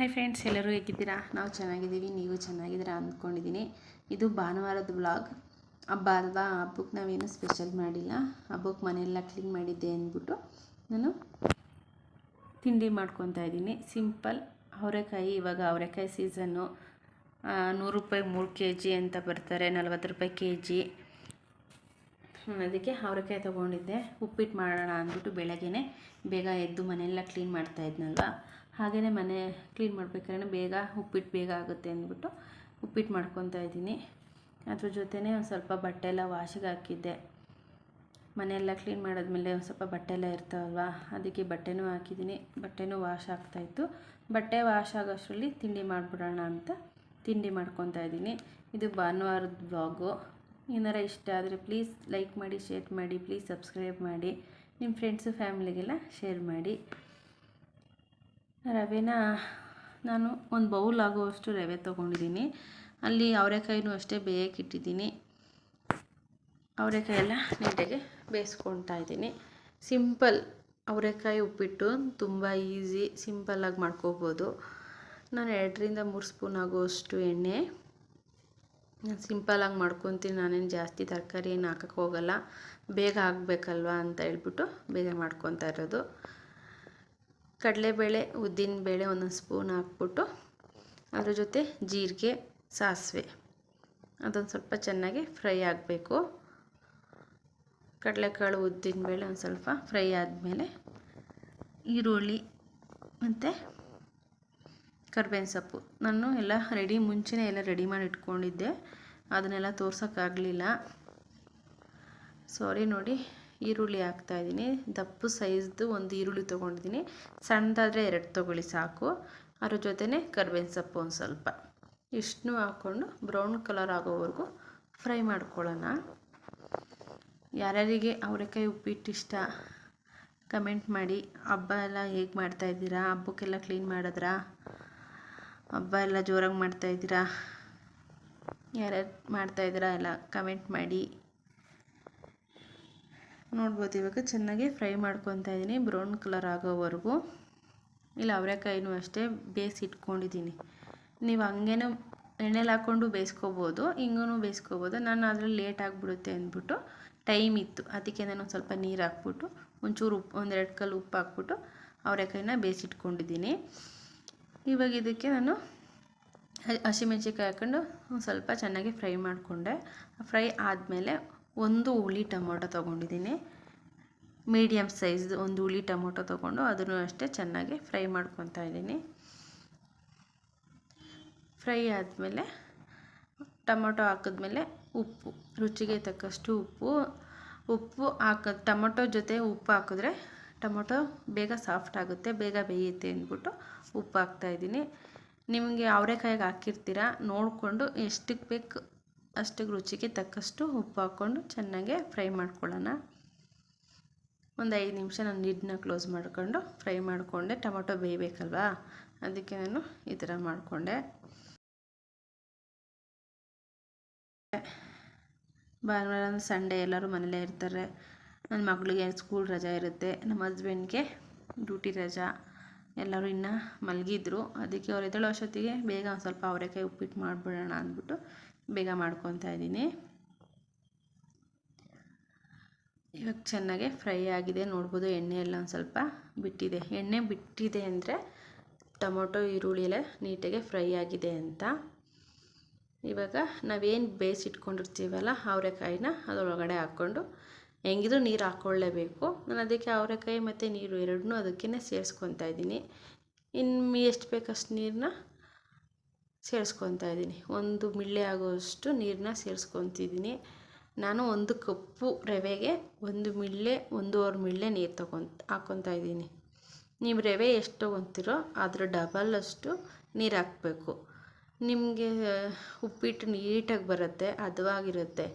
Hi friends ಎಲ್ಲರೂ ಹೇಗಿದ್ದೀರಾ? ನಾವು ಚೆನ್ನಾಗಿದ್ದೀವಿ, ನೀವು ಚೆನ್ನಾಗಿದ್ದೀರಾ ಅಂದ್ಕೊಂಡಿದ್ದೀನಿ. ಇದು ಭಾನುವಾರದ ಬ್ಲಾಗ್ ಹಬ್ಬ ಅಲ್ವಾ ಹಬ್ಬಕ್ಕೆ ನಾವೇನು ಸ್ಪೆಷಲ್ ಮಾಡಿಲ್ಲ. ಹಬ್ಬಕ್ಕೆ ಮನೆಯೆಲ್ಲ ಕ್ಲೀನ್ ಮಾಡಿದ್ದೆ ಅಂದ್ಬಿಟ್ಟು ನಾನು ತಿಂಡಿ ಮಾಡ್ಕೊತಾ ಇದ್ದೀನಿ. ಸಿಂಪಲ್ ಅವರೆಕಾಯಿ, ಇವಾಗ ಅವರೆಕಾಯಿ ಸೀಸನ್ನು ನೂರು ರೂಪಾಯಿ ಮೂರು ಕೆ ಜಿ ಅಂತ ಬರ್ತಾರೆ, ನಲ್ವತ್ತು ರೂಪಾಯಿ ಕೆ ಜಿ ಅದಕ್ಕೆ ಅವರೆಕಾಯಿ ತೊಗೊಂಡಿದ್ದೆ. ಉಪ್ಪಿಟ್ಟು ಮಾಡೋಣ ಅಂದ್ಬಿಟ್ಟು ಬೆಳಗ್ಗೆ ಬೇಗ ಎದ್ದು ಮನೆಯೆಲ್ಲ ಕ್ಲೀನ್ ಮಾಡ್ತಾ ಇದ್ನಲ್ವ? ಹಾಗೆಯೇ ಮನೆ ಕ್ಲೀನ್ ಮಾಡ್ಬೇಕಾದ್ರೆ ಬೇಗ ಉಪ್ಪಿಟ್ಟು ಬೇಗ ಆಗುತ್ತೆ ಅಂದ್ಬಿಟ್ಟು ಉಪ್ಪಿಟ್ಟು ಮಾಡ್ಕೊತಾ ಇದ್ದೀನಿ. ಅದ್ರ ಜೊತೆನೇ ಒಂದು ಸ್ವಲ್ಪ ಬಟ್ಟೆ ಎಲ್ಲ ವಾಶಿಗೆ ಹಾಕಿದ್ದೆ. ಮನೆಯೆಲ್ಲ ಕ್ಲೀನ್ ಮಾಡಿದ್ಮೇಲೆ ಒಂದು ಸ್ವಲ್ಪ ಬಟ್ಟೆ ಎಲ್ಲ ಇರ್ತಾವಲ್ವ, ಅದಕ್ಕೆ ಬಟ್ಟೆನೂ ಹಾಕಿದ್ದೀನಿ. ಬಟ್ಟೆನೂ ವಾಶ್ ಆಗ್ತಾಯಿತ್ತು ಬಟ್ಟೆ ವಾಶ್ ಆಗೋಷ್ಟರಲ್ಲಿ ತಿಂಡಿ ಮಾಡಿಬಿಡೋಣ ಅಂತ ತಿಂಡಿ ಮಾಡ್ಕೊತಾ ಇದ್ದೀನಿ. ಇದು ಭಾನುವಾರದ ಬ್ಲಾಗು ಏನಾರ ಇಷ್ಟ ಆದರೆ ಪ್ಲೀಸ್ ಲೈಕ್ ಮಾಡಿ, ಶೇರ್ ಮಾಡಿ, ಪ್ಲೀಸ್ ಸಬ್ಸ್ಕ್ರೈಬ್ ಮಾಡಿ. ನಿಮ್ಮ ಫ್ರೆಂಡ್ಸು ಫ್ಯಾಮಿಲಿಗೆಲ್ಲ ಶೇರ್ ಮಾಡಿ. ರವೆನ ನಾನು ಒಂದು ಬೌಲ್ ಆಗುವಷ್ಟು ರವೆ ತೊಗೊಂಡಿದ್ದೀನಿ. ಅಲ್ಲಿ ಅವರೆಕಾಯಿನೂ ಅಷ್ಟೇ ಬೇಯಕ್ಕೆ ಇಟ್ಟಿದ್ದೀನಿ. ಅವರೆಕಾಯಿ ಎಲ್ಲ ನೀಟಾಗಿ ಬೇಯಿಸ್ಕೊತಾ ಇದ್ದೀನಿ. ಸಿಂಪಲ್ ಅವರೆಕಾಯಿ ಉಪ್ಪಿಟ್ಟು ತುಂಬ ಈಸಿ ಸಿಂಪಲ್ಲಾಗಿ ಮಾಡ್ಕೋಬೋದು. ನಾನು ಎರಡರಿಂದ ಮೂರು ಸ್ಪೂನ್ ಆಗುವಷ್ಟು ಎಣ್ಣೆ. ನಾನು ಸಿಂಪಲ್ಲಾಗಿ ಮಾಡ್ಕೊತೀನಿ, ನಾನೇನು ಜಾಸ್ತಿ ತರಕಾರಿ ಏನು ಹಾಕಕ್ಕೆ ಹೋಗಲ್ಲ. ಬೇಗ ಆಗಬೇಕಲ್ವ ಅಂತ ಹೇಳ್ಬಿಟ್ಟು ಬೇಗ ಮಾಡ್ಕೊತಾ ಇರೋದು. ಕಡಲೆಬೇಳೆ ಉದ್ದಿನಬೇಳೆ ಒಂದೊಂದು ಸ್ಪೂನ್ ಹಾಕ್ಬಿಟ್ಟು ಅದ್ರ ಜೊತೆ ಜೀರಿಗೆ, ಸಾಸಿವೆ. ಅದೊಂದು ಸ್ವಲ್ಪ ಚೆನ್ನಾಗಿ ಫ್ರೈ ಆಗಬೇಕು. ಕಡಲೆಕಾಳು ಉದ್ದಿನಬೇಳೆ ಒಂದು ಸ್ವಲ್ಪ ಫ್ರೈ ಆದಮೇಲೆ ಈರುಳ್ಳಿ ಮತ್ತು ಕರ್ಬೇವಿನ ಸೊಪ್ಪು. ನಾನು ಎಲ್ಲ ರೆಡಿ, ಮುಂಚೆನೇ ಎಲ್ಲ ರೆಡಿ ಮಾಡಿ ಇಟ್ಕೊಂಡಿದ್ದೆ. ಅದನ್ನೆಲ್ಲ ತೋರ್ಸೋಕ್ಕಾಗಲಿಲ್ಲ. ಸಾರಿ ನೋಡಿ. ಈರುಳ್ಳಿ ಹಾಕ್ತಾಯಿದ್ದೀನಿ ದಪ್ಪು ಸೈಜ್ದು ಒಂದು ಈರುಳ್ಳಿ ತೊಗೊಂಡಿದ್ದೀನಿ. ಸಣ್ಣದಾದರೆ ಎರಡು ತೊಗೊಳ್ಳಿ ಸಾಕು. ಅದ್ರ ಜೊತೆನೆ ಕರ್ಬೇವಿನ ಸೊಪ್ಪು ಒಂದು ಸ್ವಲ್ಪ. ಇಷ್ಟನ್ನೂ ಹಾಕ್ಕೊಂಡು ಬ್ರೌನ್ ಕಲರ್ ಆಗೋವರೆಗೂ ಫ್ರೈ ಮಾಡ್ಕೊಳ್ಳೋಣ. ಯಾರ್ಯಾರಿಗೆ ಅವರೆಕಾಯಿ ಉಪ್ಪಿಟ್ಟು ಇಷ್ಟ, ಕಮೆಂಟ್ ಮಾಡಿ. ಹಬ್ಬ ಎಲ್ಲ ಹೇಗೆ ಮಾಡ್ತಾಯಿದ್ದೀರಾ ಹಬ್ಬಕ್ಕೆಲ್ಲ ಕ್ಲೀನ್ ಮಾಡಿದ್ರಾ? ಹಬ್ಬ ಎಲ್ಲ ಜೋರಾಗಿ ಮಾಡ್ತಾಯಿದ್ದೀರಾ ಯಾರ್ಯಾರು ಮಾಡ್ತಾಯಿದ್ದೀರಾ ಎಲ್ಲ ಕಮೆಂಟ್ ಮಾಡಿ. ನೋಡ್ಬೋದು, ಇವಾಗ ಚೆನ್ನಾಗಿ ಫ್ರೈ ಮಾಡ್ಕೊತಾ ಇದ್ದೀನಿ ಬ್ರೌನ್ ಕಲರ್ ಆಗೋವರೆಗೂ. ಇಲ್ಲ, ಅವರೆಕಾಯಿನೂ ಅಷ್ಟೇ ಬೇಯಿಸಿ ಇಟ್ಕೊಂಡಿದ್ದೀನಿ ನೀವು ಹಂಗೇನೂ ಎಣ್ಣೆಲಿ ಹಾಕ್ಕೊಂಡು ಬೇಯಿಸ್ಕೋಬೋದು ಹಿಂಗೂ ಬೇಯಿಸ್ಕೋಬೋದು. ನಾನು ಅದರಲ್ಲಿ ಲೇಟ್ ಆಗಿಬಿಡುತ್ತೆ ಅಂದ್ಬಿಟ್ಟು ಟೈಮ್ ಇತ್ತು. ಅದಕ್ಕೆ ನಾನು ಸ್ವಲ್ಪ ನೀರು ಹಾಕ್ಬಿಟ್ಟು, ಒಂಚೂರು ಉಪ್ಪು ಒಂದೆರಡು ಕಲ್ಲು ಉಪ್ಪು ಹಾಕ್ಬಿಟ್ಟು ಅವರೆಕಾಯಿನ ಬೇಯಿಸಿಟ್ಕೊಂಡಿದ್ದೀನಿ ಇವಾಗ ಇದಕ್ಕೆ ನಾನು ಹಸಿಮೆಣ್ಸಿಕಾಯಿ ಹಾಕ್ಕೊಂಡು ಸ್ವಲ್ಪ ಚೆನ್ನಾಗಿ ಫ್ರೈ ಮಾಡಿಕೊಂಡೆ. ಫ್ರೈ ಆದಮೇಲೆ ಒಂದು ಹುಳಿ ಟೊಮೊಟೊ ತೊಗೊಂಡಿದ್ದೀನಿ. ಮೀಡಿಯಮ್ ಸೈಜ್ದು ಒಂದು ಹುಳಿ ಟೊಮೊಟೊ ತೊಗೊಂಡು ಅದನ್ನು ಅಷ್ಟೇ ಚೆನ್ನಾಗಿ ಫ್ರೈ ಮಾಡ್ಕೊತಾ ಇದ್ದೀನಿ. ಫ್ರೈ ಆದಮೇಲೆ ಟೊಮೊಟೊ ಹಾಕಿದ್ಮೇಲೆ ಉಪ್ಪು, ರುಚಿಗೆ ತಕ್ಕಷ್ಟು ಉಪ್ಪು. ಉಪ್ಪು ಹಾಕ ಟೊಮೊಟೊ ಜೊತೆ ಉಪ್ಪು ಹಾಕಿದ್ರೆ ಟೊಮೊಟೊ ಬೇಗ ಸಾಫ್ಟ್ ಆಗುತ್ತೆ, ಬೇಗ ಬೇಯುತ್ತೆ ಅಂದ್ಬಿಟ್ಟು ಉಪ್ಪು ಹಾಕ್ತಾಯಿದ್ದೀನಿ ನಿಮಗೆ ಅವರೆಕಾಯಿಗೆ ಹಾಕಿರ್ತೀರ ನೋಡಿಕೊಂಡು ಎಷ್ಟಕ್ಕೆ ಬೇಕು ಅಷ್ಟಕ್ಕೆ ರುಚಿಗೆ ತಕ್ಕಷ್ಟು ಉಪ್ಪು ಹಾಕ್ಕೊಂಡು ಚೆನ್ನಾಗೆ ಫ್ರೈ ಮಾಡ್ಕೊಳ್ಳೋಣ. ಒಂದು ಐದು ನಿಮಿಷ ನಾನು ನಿಡ್ನ ಕ್ಲೋಸ್ ಮಾಡಿಕೊಂಡು ಫ್ರೈ ಮಾಡಿಕೊಂಡೆ. ಟೊಮೊಟೊ ಬೇಯಬೇಕಲ್ವಾ? ಅದಕ್ಕೆ ನಾನು ಈ ಥರ ಮಾಡಿಕೊಂಡೆ. ಭಾನುವಾರ ಅಂದರೆ ಸಂಡೇ ಎಲ್ಲರೂ ಮನೇಲೇ ಇರ್ತಾರೆ. ನನ್ನ ಮಗಳಿಗೆ ಸ್ಕೂಲ್ ರಜಾ ಇರುತ್ತೆ. ನಮ್ಮ ಹಸ್ಬೆಂಡ್ಗೆ ಡ್ಯೂಟಿ ರಜಾ. ಎಲ್ಲರೂ ಇನ್ನೂ ಮಲಗಿದ್ರು. ಅದಕ್ಕೆ ಅವ್ರು ಎದ್ದೇಳೋ ಅಷ್ಟೊತ್ತಿಗೆ ಬೇಗ ಒಂದು ಸ್ವಲ್ಪ ಅವರೆಕಾಯಿ ಉಪ್ಪಿಟ್ಟು ಮಾಡಿಬಿಡೋಣ ಅಂದ್ಬಿಟ್ಟು ಬೇಗ ಮಾಡ್ಕೊತಾ ಇದ್ದೀನಿ. ಇವಾಗ ಚೆನ್ನಾಗೆ ಫ್ರೈ ಆಗಿದೆ. ನೋಡ್ಬೋದು ಎಣ್ಣೆ ಎಲ್ಲ ಒಂದು ಸ್ವಲ್ಪ ಬಿಟ್ಟಿದೆ. ಎಣ್ಣೆ ಬಿಟ್ಟಿದೆ ಅಂದರೆ ಟೊಮೊಟೊ, ಈರುಳ್ಳಿ ಎಲ್ಲ ನೀಟಾಗೆ ಫ್ರೈ ಆಗಿದೆ ಅಂತ. ಇವಾಗ ನಾವೇನು ಬೇಯಿಸಿಟ್ಕೊಂಡಿರ್ತೀವಲ್ಲ ಅವರೆಕಾಯಿನ ಅದರೊಳಗಡೆ ಹಾಕ್ಕೊಂಡು ಹೆಂಗಿದ್ರು ನೀರು ಹಾಕ್ಕೊಳ್ಳೇಬೇಕು ನಾನು ಅದಕ್ಕೆ ಅವರೆಕಾಯಿ ಮತ್ತು ನೀರು ಎರಡನ್ನೂ ಅದಕ್ಕೇ ಸೇರಿಸ್ಕೊತಾ ಇದ್ದೀನಿ. ಇನ್ನು ಎಷ್ಟು ಬೇಕಷ್ಟು ನೀರನ್ನ ಸೇರಿಸ್ಕೊತಾ ಇದ್ದೀನಿ. ಒಂದು ಮಿಳ್ಳೆ ಆಗೋಷ್ಟು ನೀರನ್ನ ಸೇರಿಸ್ಕೊತಿದ್ದೀನಿ ನಾನು ಒಂದು ಕಪ್ಪು ರವೆಗೆ ಒಂದು ಮಿಳ್ಳೆ ಒಂದೂವರೆ ಮಿಳ್ಳೆ ನೀರು ತಗೊ ಹಾಕ್ಕೊತಾ ಇದ್ದೀನಿ. ನೀವು ರವೆ ಎಷ್ಟು ತೊಗೊತೀರೋ ಡಬಲ್ ಅಷ್ಟು ನೀರು ಹಾಕಬೇಕು. ನಿಮಗೆ ಉಪ್ಪಿಟ್ಟು ನೀಟಾಗಿ ಬರುತ್ತೆ, ಹದವಾಗಿರುತ್ತೆ.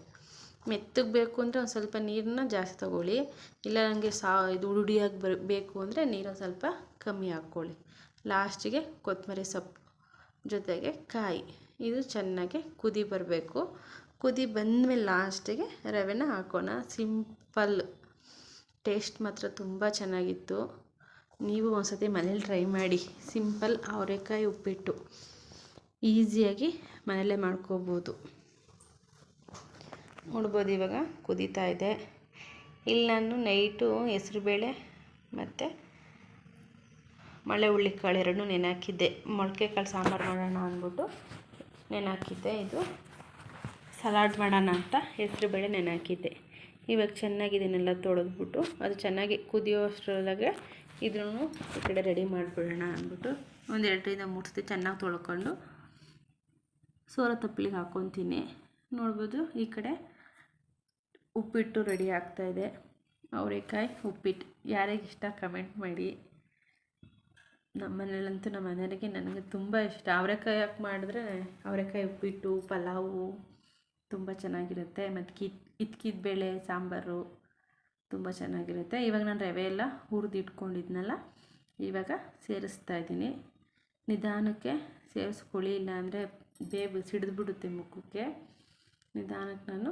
ಮೆತ್ತಗೆ ಬೇಕು ಅಂದರೆ ಒಂದು ಸ್ವಲ್ಪ ನೀರನ್ನ ಜಾಸ್ತಿ ತಗೊಳ್ಳಿ. ಇಲ್ಲ ನನಗೆ ಸಾ ಇದು ಉಡುಡಿಯಾಗಿ ಬರ, ಬೇಕು ಅಂದರೆ ನೀರೊಂದು ಸ್ವಲ್ಪ ಕಮ್ಮಿ ಹಾಕ್ಕೊಳ್ಳಿ. ಲಾಸ್ಟಿಗೆ ಕೊತ್ತಂಬರಿ ಸೊಪ್ಪು. ಜೊತೆಗೆ ಕಾಯಿ. ಇದು ಚೆನ್ನಾಗಿ ಕುದಿ ಬರಬೇಕು. ಕುದಿ ಬಂದಮೇಲೆ ಲಾಸ್ಟಿಗೆ ರವೆನ ಹಾಕೋಣ. ಸಿಂಪಲ್ ಟೇಸ್ಟ್ ಮಾತ್ರ ತುಂಬ ಚೆನ್ನಾಗಿತ್ತು. ನೀವು ಒಂದ್ಸತಿ ಮನೇಲಿ ಟ್ರೈ ಮಾಡಿ. ಸಿಂಪಲ್ ಅವರೆಕಾಯಿ ಉಪ್ಪಿಟ್ಟು. ಈಸಿಯಾಗಿ ಮನೆಯಲ್ಲೇ ಮಾಡ್ಕೋಬೋದು. ನೋಡ್ಬೋದು ಇವಾಗ ಕುದೀತಾ ಇದೆ. ಇಲ್ಲಿ ನಾನು ನೈಟು ಹೆಸ್ರುಬೇಳೆ ಮತ್ತು ಮಳೆ ಹುಳ್ಳಿಕಾಳು ಎರಡೂ ನೆನೆ ಮೊಳಕೆ ಕಾಳು ಸಾಂಬಾರು ಮಾಡೋಣ ಅಂದ್ಬಿಟ್ಟು ನೆನೆ ಇದು. ಸಲಾಡ್ ಮಾಡೋಣ ಅಂತ ಹೆಸ್ರುಬೇಳೆ ನೆನೆ ಹಾಕಿದ್ದೆ ಇವಾಗ ಚೆನ್ನಾಗಿ ಇದನ್ನೆಲ್ಲ ತೊಳೆದ್ಬಿಟ್ಟು ಅದು ಚೆನ್ನಾಗಿ ಕುದಿಯೋ ಅಷ್ಟರೊಳಗೆ ಇದನ್ನು ಈ ಕಡೆ ರೆಡಿ ಮಾಡಿಬಿಡೋಣ ಅಂದ್ಬಿಟ್ಟು ಒಂದು ಎರಡರಿಂದ ಮೂರು ಚೆನ್ನಾಗಿ ತೊಳ್ಕೊಂಡು ಸೋರ ತಪ್ಪಲಿಗೆ ಹಾಕ್ಕೊತೀನಿ. ನೋಡ್ಬೋದು ಈ ಕಡೆ ಉಪ್ಪಿಟ್ಟು ರೆಡಿ ಆಗ್ತಾಯಿದೆ ಅವರೆಕಾಯಿ ಉಪ್ಪಿಟ್ಟು. ಯಾರಿಗೆ ಇಷ್ಟ ಕಮೆಂಟ್ ಮಾಡಿ. ನಮ್ಮ ಮನೇಲಂತೂ ನಮ್ಮ ಮನೆಯವರಿಗೆ ನನಗೆ ತುಂಬ ಇಷ್ಟ. ಅವರೆಕಾಯಿ ಹಾಕಿ ಮಾಡಿದ್ರೆ ಅವರೆಕಾಯಿ ಉಪ್ಪಿಟ್ಟು, ಪಲಾವು ತುಂಬ ಚೆನ್ನಾಗಿರುತ್ತೆ. ಮತ್ತು ಕಿತ್ ಇತ್ಕಿದ ಬೇಳೆ, ಸಾಂಬಾರು ತುಂಬ ಚೆನ್ನಾಗಿರುತ್ತೆ. ಇವಾಗ ನಾನು ರವೆ ಎಲ್ಲ ಹುರಿದು ಇಟ್ಕೊಂಡಿದ್ನಲ್ಲ, ಇವಾಗ ಸೇರಿಸ್ತಾ ಇದ್ದೀನಿ. ನಿಧಾನಕ್ಕೆ ಸೇರಿಸ್ಕೊಳ್ಳಿ, ಇಲ್ಲಾಂದರೆ ಬೇಗ ಸಿಡಿದ್ಬಿಡುತ್ತೆ ಮುಖಕ್ಕೆ. ನಿಧಾನಕ್ಕೆ ನಾನು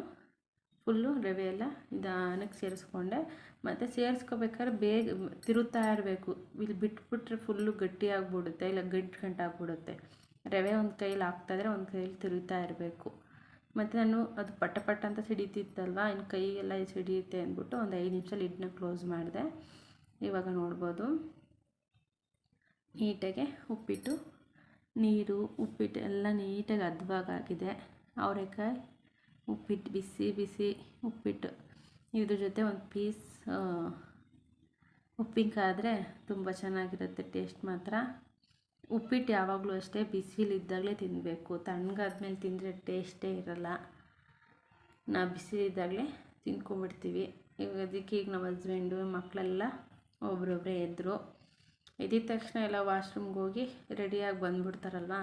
ಫುಲ್ಲು ರವೆ ಎಲ್ಲ ನಿಧಾನಕ್ಕೆ ಸೇರಿಸ್ಕೊಂಡೆ. ಮತ್ತು ಸೇರಿಸ್ಕೋಬೇಕಾದ್ರೆ ಬೇಗ ತಿರುತ್ತಾ ಇರಬೇಕು. ಇಲ್ಲಿ ಬಿಟ್ಬಿಟ್ರೆ ಫುಲ್ಲು ಗಟ್ಟಿಯಾಗ್ಬಿಡುತ್ತೆ ಇಲ್ಲ ಗಂಟು ಗಂಟಾಗ್ಬಿಡುತ್ತೆ ರವೆ ಒಂದು ಕೈಲಿ ಹಾಕ್ತಾಯಿದ್ರೆ ಒಂದು ಕೈಲಿ ತಿರುತ್ತಾ ಇರಬೇಕು. ಮತ್ತು ನಾನು ಅದು ಪಟ ಪಟ ಅಂತ ಸಿಡಿತಿತ್ತಲ್ವ, ಇನ್ನು ಕೈಗೆಲ್ಲ ಸಿಡಿಯುತ್ತೆ ಅಂದ್ಬಿಟ್ಟು ಒಂದು ಐದು ನಿಮಿಷ ಲಿಡ್ನ ಕ್ಲೋಸ್ ಮಾಡಿದೆ. ಇವಾಗ ನೋಡ್ಬೋದು. ನೀಟಾಗೆ ಉಪ್ಪಿಟ್ಟು, ನೀರು, ಉಪ್ಪಿಟ್ಟು ಎಲ್ಲ ನೀಟಾಗಿ ಅದ್ವಾಗಾಗಿದೆ ಅವರೆಕಾಯಿ ಉಪ್ಪಿಟ್ಟು, ಬಿಸಿ ಬಿಸಿ ಉಪ್ಪಿಟ್ಟು. ಇದ್ರ ಜೊತೆ ಒಂದು ಪೀಸ್ ಉಪ್ಪಿನಕಾದ್ರೆ ತುಂಬ ಚೆನ್ನಾಗಿರುತ್ತೆ ಟೇಸ್ಟ್ ಮಾತ್ರ. ಉಪ್ಪಿಟ್ಟು ಯಾವಾಗಲೂ ಅಷ್ಟೇ ಬಿಸಿಲಿದ್ದಾಗಲೇ ತಿನ್ನಬೇಕು ತಣ್ಣಗಾದ್ಮೇಲೆ ತಿಂದರೆ ಟೇಸ್ಟೇ ಇರಲ್ಲ. ನಾವು ಬಿಸಿಲಿದ್ದಾಗಲೇ ತಿನ್ಕೊಂಬಿಡ್ತೀವಿ ಈಗ ಅದಕ್ಕೆ ಈಗ ನಮ್ಮ ಹಸ್ಬೆಂಡು ಮಕ್ಕಳೆಲ್ಲ ಒಬ್ರೊಬ್ಬರೇ ಎದ್ದರು ಎದ್ದಿದ ತಕ್ಷಣ ಎಲ್ಲ ವಾಶ್ರೂಮ್ಗೆ ಹೋಗಿ ರೆಡಿಯಾಗಿ ಬಂದುಬಿಡ್ತಾರಲ್ವ?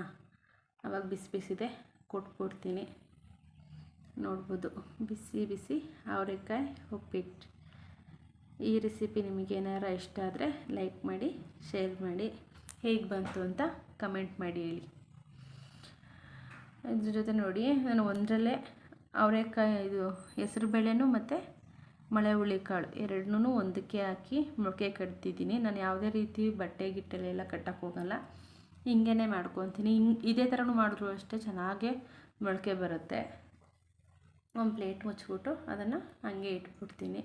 ಅವಾಗ ಬಿಸಿ ಬಿಸಿದೆ ಕೊಟ್ಬಿಡ್ತೀನಿ. ನೋಡ್ಬೋದು. ಬಿಸಿ ಬಿಸಿ ಅವರೆಕಾಯಿ ಉಪ್ಪಿಟ್ಟು. ಈ ರೆಸಿಪಿ ನಿಮಗೆ ಇಷ್ಟ ಆದರೆ ಲೈಕ್ ಮಾಡಿ, ಶೇರ್ ಮಾಡಿ, ಹೇಗೆ ಬಂತು ಅಂತ ಕಮೆಂಟ್ ಮಾಡಿ ಹೇಳಿ. ಇದ್ರ ಜೊತೆ ನೋಡಿ, ನಾನು ಒಂದರಲ್ಲೇ ಅವರೆಕಾಯಿ ಇದು ಹೆಸರು ಬೇಳೆನೂ ಮತ್ತು ಮಳೆ ಹುಳಿಕಾಳು ಎರಡನ್ನೂ ಒಂದಕ್ಕೆ ಹಾಕಿ ಮೊಳಕೆ ಕಟ್ತಿದ್ದೀನಿ. ನಾನು ಯಾವುದೇ ರೀತಿ ಬಟ್ಟೆ ಗಿಟ್ಟಲೆಲ್ಲ ಕಟ್ಟಕ್ಕೆ ಹೋಗಲ್ಲ. ಹಿಂಗೇ ಮಾಡ್ಕೊತೀನಿ. ಹಿಂಗೆ ಇದೇ ಥರನೂ ಮಾಡಿದ್ರು ಅಷ್ಟೇ ಚೆನ್ನಾಗೇ ಮೊಳಕೆ ಬರುತ್ತೆ. ಒಂದು ಪ್ಲೇಟ್ ಮುಚ್ಚಿಬಿಟ್ಟು ಅದನ್ನು ಹಾಗೆ ಇಟ್ಬಿಡ್ತೀನಿ.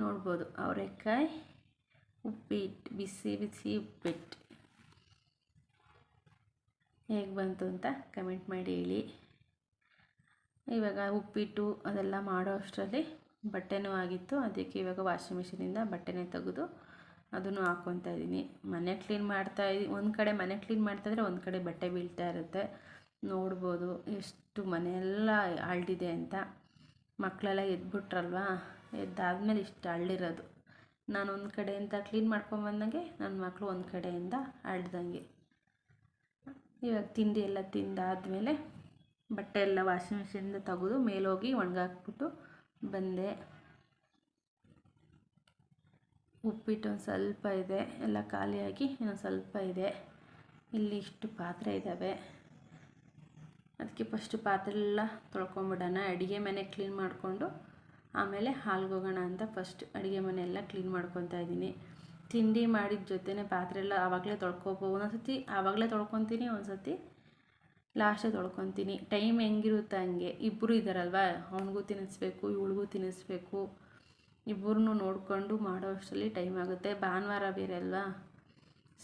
ನೋಡ್ಬೋದು, ಅವರೆಕಾಯಿ ಉಪ್ಪಿಟ್ಟು, ಬಿಸಿ ಬಿಸಿ ಉಪ್ಪಿಟ್ಟು. ಹೇಗೆ ಬಂತು ಅಂತ ಕಮೆಂಟ್ ಮಾಡಿ ಹೇಳಿ. ಇವಾಗ ಉಪ್ಪಿಟ್ಟು ಅದೆಲ್ಲ ಮಾಡೋ ಅಷ್ಟರಲ್ಲಿ ಬಟ್ಟೆನೂ ಆಗಿತ್ತು. ಅದಕ್ಕೆ ಇವಾಗ ವಾಷಿಂಗ್ ಮಿಷಿನಿಂದ ಬಟ್ಟೆನೇ ತೆಗೆದು ಅದನ್ನು ಹಾಕ್ಕೊತಾ ಇದ್ದೀನಿ. ಮನೆ ಕ್ಲೀನ್ ಮಾಡ್ತಾ ಒಂದು ಕಡೆ ಮನೆ ಕ್ಲೀನ್ ಮಾಡ್ತಾಯಿದ್ರೆ ಒಂದು ಕಡೆ ಬಟ್ಟೆ ಬೀಳ್ತಾ ಇರುತ್ತೆ. ನೋಡ್ಬೋದು. ಎಷ್ಟು ಮನೆಯೆಲ್ಲ ಅರಳಿದೆ ಅಂತ. ಮಕ್ಕಳೆಲ್ಲ ಎದ್ಬಿಟ್ರಲ್ವಾ? ಎದ್ದಾದ್ಮೇಲೆ ಇಷ್ಟು ಅಳ್ಳಿರೋದು. ನಾನು ಒಂದು ಕಡೆಯಿಂದ ಕ್ಲೀನ್ ಮಾಡ್ಕೊಂಬಂದಂಗೆ ನನ್ನ ಮಕ್ಕಳು ಒಂದು ಕಡೆಯಿಂದ ಅಳ್ದಂಗೆ. ಇವಾಗ ತಿಂಡಿ ಎಲ್ಲ ತಿಂದಾದಮೇಲೆ ಬಟ್ಟೆ ಎಲ್ಲ ವಾಷಿಂಗ್ ಮಿಷಿನಿಂದ ತೆಗೆದು ಮೇಲೋಗಿ ಒಣಗಾಕ್ಬಿಟ್ಟು ಬಂದೆ. ಉಪ್ಪಿಟ್ಟು ಒಂದು ಸ್ವಲ್ಪ ಇದೆ. ಎಲ್ಲ ಖಾಲಿಯಾಗಿ ಇನ್ನೊಂದು ಸ್ವಲ್ಪ ಇದೆ. ಇಲ್ಲಿ ಇಷ್ಟು ಪಾತ್ರೆ ಇದ್ದಾವೆ. ಅದಕ್ಕೆ ಫಸ್ಟು ಪಾತ್ರೆಲ್ಲ ತೊಳ್ಕೊಂಬಿಡೋಣ. ಅಡುಗೆ ಮನೆ ಕ್ಲೀನ್ ಮಾಡಿಕೊಂಡು ಆಮೇಲೆ ಹಾಲ್ಗೆ ಹೋಗೋಣ ಅಂತ ಫಸ್ಟ್ ಅಡುಗೆ ಮನೆ ಎಲ್ಲ ಕ್ಲೀನ್ ಮಾಡ್ಕೊತಾ ಇದ್ದೀನಿ. ತಿಂಡಿ ಮಾಡಿದ ಜೊತೆನೇ ಪಾತ್ರೆ ಎಲ್ಲ ಆವಾಗಲೇ ತೊಳ್ಕೊಬೋ, ಒಂದೊಂದ್ಸತಿ ಆವಾಗಲೇ ತೊಳ್ಕೊತೀನಿ ಒಂದ್ಸತಿ ಲಾಸ್ಟೇ ತೊಳ್ಕೊತೀನಿ. ಟೈಮ್ ಹೆಂಗಿರುತ್ತೆ ಹಂಗೆ? ಇಬ್ಬರು ಇದ್ದಾರಲ್ವ ಅವನಿಗೂ ತಿನ್ನಿಸ್ಬೇಕು, ಇವಳಿಗೂ ತಿನ್ನಿಸ್ಬೇಕು. ಇಬ್ಬರನ್ನೂ ನೋಡಿಕೊಂಡು ಮಾಡೋ ಅಷ್ಟರಲ್ಲಿ ಟೈಮ್ ಆಗುತ್ತೆ. ಭಾನುವಾರ ಬೇರೆ ಅಲ್ವಾ?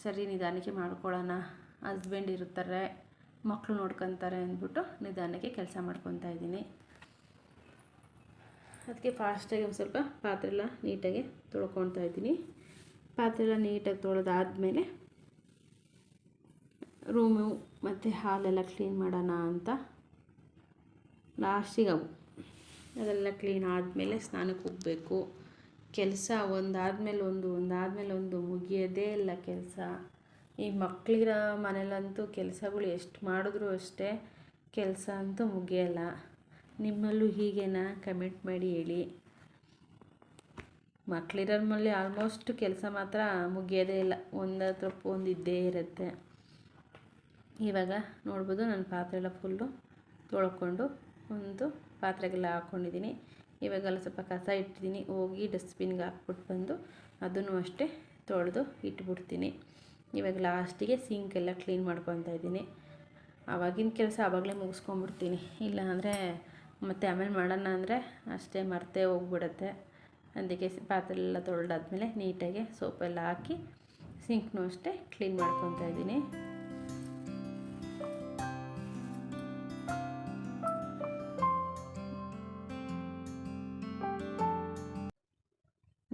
ಸರಿ, ನಿಧಾನಕ್ಕೆ ಮಾಡ್ಕೊಳ್ಳೋಣ. ಹಸ್ಬೆಂಡ್ ಇರ್ತಾರೆ. ಮಕ್ಕಳು ನೋಡ್ಕೊತಾರೆ ಅಂದ್ಬಿಟ್ಟು ನಿಧಾನಕ್ಕೆ ಕೆಲಸ ಮಾಡ್ಕೊತಾ ಇದ್ದೀನಿ. ಅದಕ್ಕೆ ಫಾಸ್ಟಾಗಿ ಒಂದು ಸ್ವಲ್ಪ ಪಾತ್ರೆಲ್ಲ ನೀಟಾಗಿ ತೊಳ್ಕೊತಾ ಇದ್ದೀನಿ. ಪಾತ್ರೆಲ್ಲ ನೀಟಾಗಿ ತೊಳೆದಾದ್ಮೇಲೆ ರೂಮು ಮತ್ತು ಹಾಲೆಲ್ಲ ಕ್ಲೀನ್ ಮಾಡೋಣ ಅಂತ ಲಾಸ್ಟಿಗೆ ಅವು. ಅದೆಲ್ಲ ಕ್ಲೀನ್ ಆದಮೇಲೆ ಸ್ನಾನಕ್ಕೆ ಹೋಗಬೇಕು. ಕೆಲಸ ಒಂದಾದ್ಮೇಲೆ ಒಂದು ಒಂದಾದ್ಮೇಲೆ ಒಂದು ಮುಗಿಯೋದೇ ಇಲ್ಲ ಕೆಲಸ. ಈ ಮಕ್ಕಳಿರೋ ಮನೇಲಂತೂ ಕೆಲಸಗಳು ಎಷ್ಟು ಮಾಡಿದ್ರೂ ಅಷ್ಟೇ ಕೆಲಸ ಅಂತೂ ಮುಗಿಯಲ್ಲ. ನಿಮ್ಮಲ್ಲೂ ಹೀಗೇನಾ? ಕಮೆಂಟ್ ಮಾಡಿ ಹೇಳಿ. ಮಕ್ಕಳಿರೋ ಮೇಲೆ ಆಲ್ಮೋಸ್ಟ್ ಕೆಲಸ ಮಾತ್ರ ಮುಗಿಯೋದೇ ಇಲ್ಲ. ಒಂದತ್ರ ಒಂದು ಇದ್ದೇ ಇರುತ್ತೆ. ಇವಾಗ ನೋಡ್ಬೋದು ನನ್ನ ಪಾತ್ರೆ ಎಲ್ಲ ಫುಲ್ಲು ತೊಳ್ಕೊಂಡು ಒಂದು ಪಾತ್ರೆಗೆಲ್ಲ ಹಾಕ್ಕೊಂಡಿದ್ದೀನಿ ಇವಾಗೆಲ್ಲ ಸ್ವಲ್ಪ ಕಸ ಇಟ್ಟಿದ್ದೀನಿ ಹೋಗಿ ಡಸ್ಟ್ಬಿನ್ಗೆ ಹಾಕ್ಬಿಟ್ಟು ಬಂದು ಅದನ್ನು ಅಷ್ಟೇ ತೊಳೆದು ಇಟ್ಬಿಡ್ತೀನಿ. ಇವಾಗ ಲಾಸ್ಟಿಗೆ ಸಿಂಕ್ ಎಲ್ಲ ಕ್ಲೀನ್ ಮಾಡ್ಕೊತಾ ಇದ್ದೀನಿ. ಆವಾಗಿನ ಕೆಲಸ ಆವಾಗಲೇ ಮುಗಿಸ್ಕೊಂಬಿಡ್ತೀನಿ ಇಲ್ಲ ಅಂದರೆ ಮತ್ತೆ ಆಮೇಲೆ ಮಾಡೋಣ ಅಂದರೆ ಅಷ್ಟೇ ಮರ್ತೇ ಹೋಗ್ಬಿಡುತ್ತೆ. ಅದಕ್ಕೆ ಪಾತ್ರೆ ಎಲ್ಲ ತೊಳೆದಾದ್ಮೇಲೆ ನೀಟಾಗಿ ಸೋಪೆಲ್ಲ ಹಾಕಿ ಸಿಂಕ್ನೂ ಅಷ್ಟೇ ಕ್ಲೀನ್ ಮಾಡ್ಕೊತಾ ಇದ್ದೀನಿ.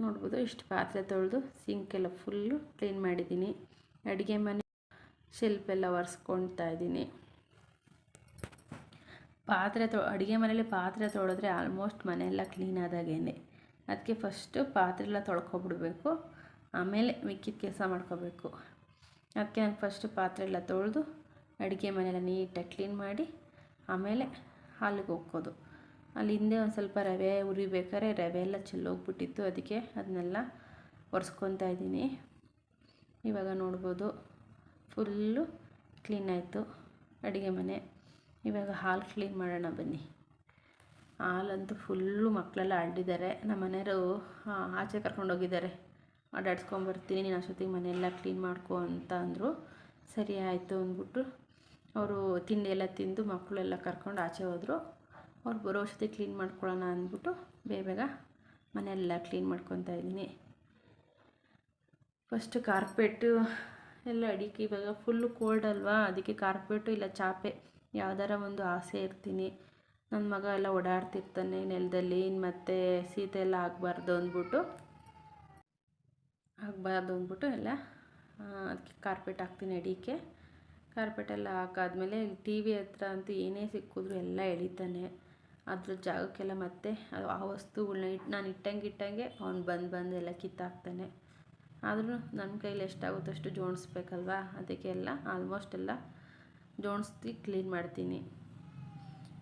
ನೋಡ್ಬೋದು ಇಷ್ಟು ಪಾತ್ರೆ ತೊಳೆದು ಸಿಂಕೆಲ್ಲ ಫುಲ್ಲು ಕ್ಲೀನ್ ಮಾಡಿದ್ದೀನಿ. ಅಡುಗೆ ಮನೆ ಶೆಲ್ಫೆಲ್ಲ ಒರೆಸ್ಕೊಳ್ತಾ ಇದ್ದೀನಿ. ಪಾತ್ರೆ ತೊ, ಅಡುಗೆ ಮನೇಲಿ ಪಾತ್ರೆ ತೊಳೆದ್ರೆ ಆಲ್ಮೋಸ್ಟ್ ಮನೆಯೆಲ್ಲ ಕ್ಲೀನ್ ಆದಾಗೇನೆ. ಅದಕ್ಕೆ ಫಸ್ಟು ಪಾತ್ರೆ ಎಲ್ಲ ತೊಳ್ಕೊಬಿಡ್ಬೇಕು. ಆಮೇಲೆ ಮಿಕ್ಕಿದ ಕೆಲಸ ಮಾಡ್ಕೋಬೇಕು. ಅದಕ್ಕೆ ನಾನು ಫಸ್ಟು ಪಾತ್ರೆ ಎಲ್ಲ ತೊಳೆದು ಅಡುಗೆ ಮನೆಯೆಲ್ಲ ನೀಟಾಗಿ ಕ್ಲೀನ್ ಮಾಡಿ ಆಮೇಲೆ ಹಾಲಿಗೆ ಹೋಗ್ಕೋದು ಅಲ್ಲಿ ಹಿಂದೆ ಒಂದು ಸ್ವಲ್ಪ ರವೆ ಉರಿಬೇಕಾದ್ರೆ ರವೆ ಎಲ್ಲ ಚೆಲ್ಲೋಗ್ಬಿಟ್ಟಿತ್ತು ಅದಕ್ಕೆ ಅದನ್ನೆಲ್ಲ ಒರೆಸ್ಕೊತಾ ಇದ್ದೀನಿ. ಇವಾಗ ನೋಡ್ಬೋದು. ಫುಲ್ಲು ಕ್ಲೀನ್ ಆಯಿತು. ಅಡುಗೆ ಮನೆ. ಇವಾಗ ಹಾಲು ಕ್ಲೀನ್ ಮಾಡೋಣ ಬನ್ನಿ. ಹಾಲಂತೂ ಫುಲ್ಲು ಮಕ್ಕಳೆಲ್ಲ ಅಡ್ಡಿದ್ದಾರೆ. ನಮ್ಮ ಮನೆಯವರು ಆಚೆ ಕರ್ಕೊಂಡೋಗಿದ್ದಾರೆ ಅಡ್ಡಾಡ್ಸ್ಕೊಂಬರ್ತೀನಿ ನೀನು ಅಷ್ಟೊತ್ತಿಗೆ ಮನೆಯೆಲ್ಲ ಕ್ಲೀನ್ ಮಾಡ್ಕೊ ಅಂತ ಅಂದರು. ಸರಿ ಆಯಿತು ಅಂದ್ಬಿಟ್ಟು ಅವರು ತಿಂಡಿ ಎಲ್ಲ ತಿಂದು ಮಕ್ಕಳೆಲ್ಲ ಕರ್ಕೊಂಡು ಆಚೆ ಹೋದರು. ಅವ್ರು ಬರೋ ಅಷ್ಟೊತ್ತಿಗೆ ಕ್ಲೀನ್ ಮಾಡ್ಕೊಳ್ಳೋಣ ಅಂದ್ಬಿಟ್ಟು ಬೇಗ ಬೇಗ ಮನೆಯೆಲ್ಲ ಕ್ಲೀನ್ ಮಾಡ್ಕೊತಾ ಇದ್ದೀನಿ. ಫಸ್ಟ್ ಕಾರ್ಪೆಟು ಎಲ್ಲ ಅಡಿಕೆ ಇವಾಗ ಫುಲ್ಲು ಕೋಲ್ಡ್ ಅಲ್ವಾ? ಅದಕ್ಕೆ ಕಾರ್ಪೆಟು ಇಲ್ಲ, ಚಾಪೆ. ಯಾವ್ದಾರ ಒಂದು ಆಸೆ ಇರ್ತೀನಿ. ನನ್ನ ಮಗ ಎಲ್ಲ ಓಡಾಡ್ತಿರ್ತಾನೆ ನೆಲದಲ್ಲಿ ಇನ್ನು ಮತ್ತೆ ಸೀತೆ ಎಲ್ಲ ಆಗಬಾರ್ದು ಅಂದ್ಬಿಟ್ಟು. ಆಗಬಾರ್ದು ಅಂದ್ಬಿಟ್ಟು ಎಲ್ಲ ಅದಕ್ಕೆ ಕಾರ್ಪೆಟ್ ಹಾಕ್ತೀನಿ ಅಡಿಕೆ. ಕಾರ್ಪೆಟ್ ಎಲ್ಲ ಹಾಕಾದ್ಮೇಲೆ ಟಿ ವಿ ಹತ್ರ ಅಂತೂ ಏನೇ ಸಿಕ್ಕಿದ್ರು ಎಲ್ಲ ಎಳಿತಾನೆ. ಅದ್ರ ಜಾಗಕ್ಕೆಲ್ಲ ಮತ್ತೆ ಆ ವಸ್ತುಗಳನ್ನ ಇಟ್ಟು ನಾನು ಇಟ್ಟಂಗೆ ಇಟ್ಟಂಗೆ ಅವ್ನು ಬಂದು ಬಂದು ಎಲ್ಲ ಕಿತ್ತಾಕ್ತಾನೆ. ಆದ್ರೂ ನನ್ನ ಕೈಲಿ ಎಷ್ಟಾಗುತ್ತೋ ಅಷ್ಟು ಜೋಡಿಸ್ಬೇಕಲ್ವಾ? ಅದಕ್ಕೆ ಎಲ್ಲ ಆಲ್ಮೋಸ್ಟ್ ಎಲ್ಲ ಜೋಡಿಸ್ತಿ ಕ್ಲೀನ್ ಮಾಡ್ತೀನಿ.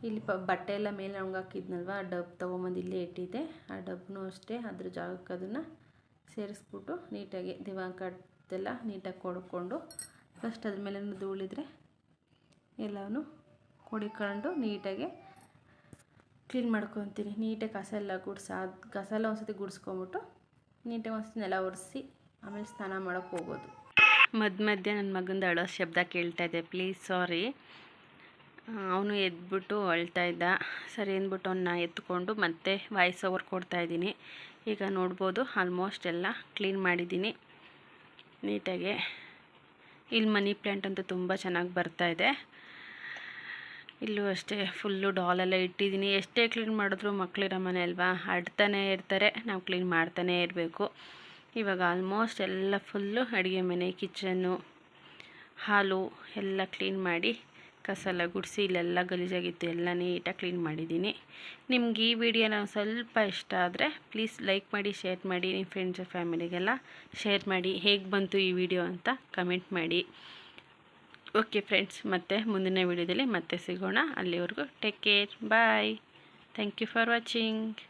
ಇಲ್ಲಿ ಪ, ಬಟ್ಟೆ ಎಲ್ಲ ಮೇಲೆ ಒಣಗಾಕಿದ್ನಲ್ವ ಆ ಡಬ್ ತೊಗೊಂಬಂದು ಇಲ್ಲೇ ಇಟ್ಟಿದ್ದೆ. ಆ ಡಬ್ನೂ ಅಷ್ಟೇ, ಅದ್ರ ಜಾಗಕ್ಕೆ ಅದನ್ನು ಸೇರಿಸ್ಬಿಟ್ಟು ನೀಟಾಗಿ ದಿವಾಂಕದ್ದೆಲ್ಲ ನೀಟಾಗಿ ಕೊಡ್ಕೊಂಡು ಫಸ್ಟ್ ಅದ್ರ ಮೇಲೆ ಧೂಳಿದ್ರೆ ಎಲ್ಲವೂ ಕೊಡಿಕೊಂಡು ನೀಟಾಗಿ ಕ್ಲೀನ್ ಮಾಡ್ಕೊತೀನಿ. ನೀಟಾಗಿ ಕಸ ಎಲ್ಲ ಗುಡ್ಸಾದ ಕಸ ಎಲ್ಲ ಒಂದ್ಸತಿ ಗುಡಿಸ್ಕೊಂಬಿಟ್ಟು ನೀಟಾಗಿ ಒಂದ್ಸತಿ ನೆಲ ಒರೆಸಿ ಆಮೇಲೆ ಸ್ನಾನ ಮಾಡೋಕ್ಕೆ ಹೋಗೋದು. ಮಧ್ಯ ಮಧ್ಯೆ ನನ್ನ ಮಗಂದು ಅಳೋ ಶಬ್ದ ಕೇಳ್ತಾ ಇದೆ ಪ್ಲೀಸ್ ಸಾರಿ ಅವನು ಎದ್ಬಿಟ್ಟು ಅಳ್ತಾ ಇದ್ದ. ಸರಿ ಅಂದ್ಬಿಟ್ಟು ಅವನ್ನ ಎತ್ಕೊಂಡು ಮತ್ತೆ ವಾಯ್ಸ್ ಓವರ್ ಕೊಡ್ತಾ ಇದ್ದೀನಿ. ಈಗ ನೋಡ್ಬೋದು ಆಲ್ಮೋಸ್ಟ್ ಎಲ್ಲ ಕ್ಲೀನ್ ಮಾಡಿದ್ದೀನಿ. ನೀಟಾಗೆ. ಇಲ್ಲಿ ಮನಿ ಪ್ಲ್ಯಾಂಟ್ ಅಂತೂ ತುಂಬ ಚೆನ್ನಾಗಿ ಬರ್ತಾ ಇದೆ. ಇಲ್ಲೂ ಅಷ್ಟೇ ಫುಲ್ಲು ಡಾಲೆಲ್ಲ ಇಟ್ಟಿದ್ದೀನಿ. ಎಷ್ಟೇ ಕ್ಲೀನ್ ಮಾಡಿದ್ರು ಮಕ್ಕಳಿರೋ ಮನೆ ಅಲ್ವಾ? ಅಡ್ತಾನೆ ಇರ್ತಾರೆ. ನಾವು ಕ್ಲೀನ್ ಮಾಡ್ತಾನೇ ಇರಬೇಕು. ಇವಾಗ ಆಲ್ಮೋಸ್ಟ್ ಎಲ್ಲ ಫುಲ್ಲು ಅಡುಗೆ ಮನೆ ಕಿಚನ್ನು ಹಾಲು ಎಲ್ಲ ಕ್ಲೀನ್ ಮಾಡಿ, ಕಸ ಎಲ್ಲ ಗುಡಿಸಿ, ಇಲ್ಲೆಲ್ಲ ಗಲೀಜಾಗಿತ್ತು, ಎಲ್ಲ ನೀಟಾಗಿ ಕ್ಲೀನ್ ಮಾಡಿದ್ದೀನಿ. ನಿಮ್ಗೆ ಈ ವಿಡಿಯೋನ ಸ್ವಲ್ಪ ಇಷ್ಟ ಆದರೆ ಪ್ಲೀಸ್ ಲೈಕ್ ಮಾಡಿ ಶೇರ್ ಮಾಡಿ ನಿಮ್ಮ ಫ್ರೆಂಡ್ಸ್ ಫ್ಯಾಮಿಲಿಗೆಲ್ಲ ಶೇರ್ ಮಾಡಿ, ಹೇಗೆ ಬಂತು ಈ ವಿಡಿಯೋ ಅಂತ ಕಮೆಂಟ್ ಮಾಡಿ. ಓಕೆ ಫ್ರೆಂಡ್ಸ್ ಮತ್ತೆ ಮುಂದಿನ ವಿಡಿಯೋದಲ್ಲಿ ಮತ್ತೆ ಸಿಗೋಣ. ಅಲ್ಲಿವರೆಗೂ take care bye thank you for watching